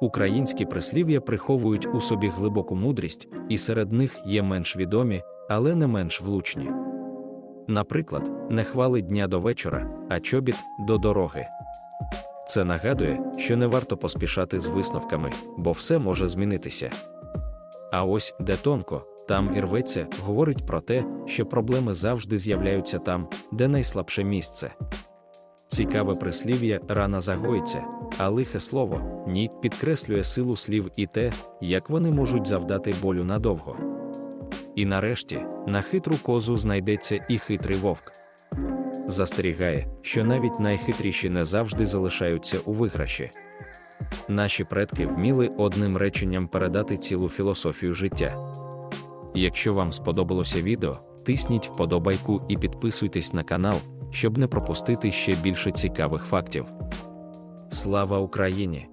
Українські прислів'я приховують у собі глибоку мудрість, і серед них є менш відомі, але не менш влучні. Наприклад, не хвали дня до вечора, а чобіт до дороги. Це нагадує, що не варто поспішати з висновками, бо все може змінитися. А ось де тонко, там і рветься, говорить про те, що проблеми завжди з'являються там, де найслабше місце. Цікаве прислів'я рана загоїться, а лихе слово ні підкреслює силу слів і те, як вони можуть завдати болю надовго. І нарешті на хитру козу знайдеться і хитрий вовк. Застерігає, що навіть найхитріші не завжди залишаються у виграші. Наші предки вміли одним реченням передати цілу філософію життя. Якщо вам сподобалося відео, тисніть вподобайку і підписуйтесь на канал, щоб не пропустити ще більше цікавих фактів. Слава Україні!